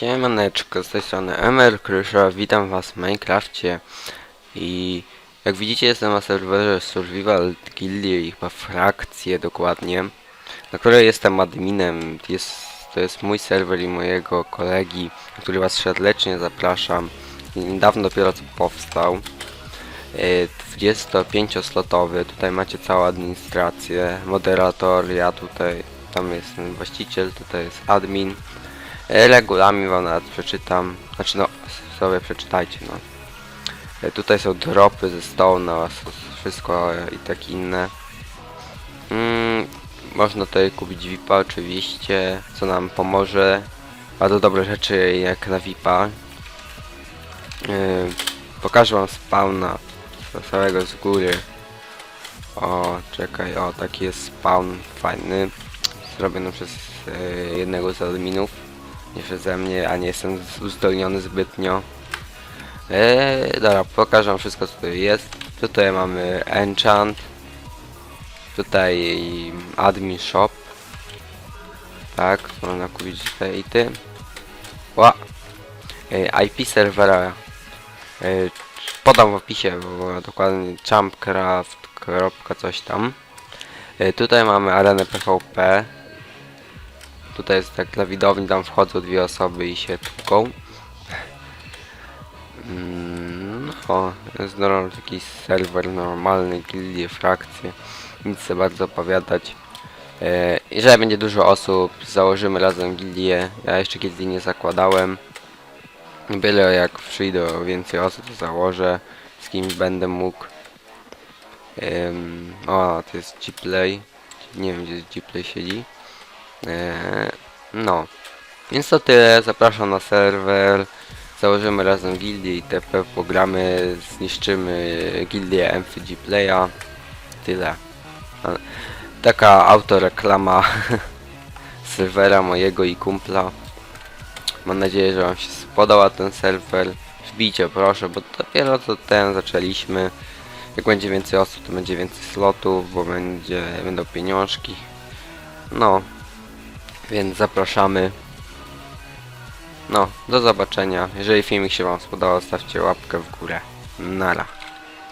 Siemaneczko, z tej strony Emer Krysza, witam was w Minecrafcie. I jak widzicie jestem na serwerze Survival Guildie i chyba frakcję dokładnie, na której jestem adminem, jest, to jest mój serwer i mojego kolegi, który was serdecznie zapraszam, niedawno dopiero co powstał, E, 25-slotowy, tutaj macie całą administrację, moderator, ja tutaj, tam jest właściciel, tutaj jest admin, E, Regulamin wam nawet przeczytam. Znaczy no, sobie przeczytajcie no. E, Tutaj są dropy ze Stone'a, s- wszystko e, i tak inne. Mm, można tutaj kupić VIPa oczywiście, co nam pomoże. Bardzo dobre rzeczy jak na VIPa. Yy, pokażę wam spawna całego z góry. O, czekaj, o taki jest spawn fajny. Zrobiony przez e, jednego z adminów nie przeze mnie, a nie jestem uzdolniony zbytnio. Eee, dobra, pokażę wam wszystko co tutaj jest. Tutaj mamy enchant. Tutaj admin shop. Tak, można kupić te i ty. Ła. Eee, IP serwera. Eee, podam w opisie, bo dokładnie kropka coś tam. Eee, tutaj mamy arenę PvP. Tutaj jest tak dla widowni, tam wchodzą dwie osoby i się tłuką. Mm, No, jest taki serwer normalny, gildie, frakcje. Nic za bardzo opowiadać. Jeżeli będzie dużo osób, założymy razem gildię. Ja jeszcze gildii nie zakładałem. Byle jak przyjdą więcej osób, to założę. Z kimś będę mógł. O, to jest Gplay. Nie wiem, gdzie Gplay siedzi. Eee, no. Więc to tyle. Zapraszam na serwer. Założymy razem gildię i TP pogramy, zniszczymy gildię MFG Playa. Tyle. Taka autoreklama serwera mojego i kumpla. Mam nadzieję, że wam się spodobał ten serwer. Wbijcie proszę, bo dopiero co ten zaczęliśmy. Jak będzie więcej osób, to będzie więcej slotów, bo będzie, będą pieniążki. No, więc zapraszamy. No, do zobaczenia. Jeżeli filmik się Wam spodobał, stawcie łapkę w górę. Nara.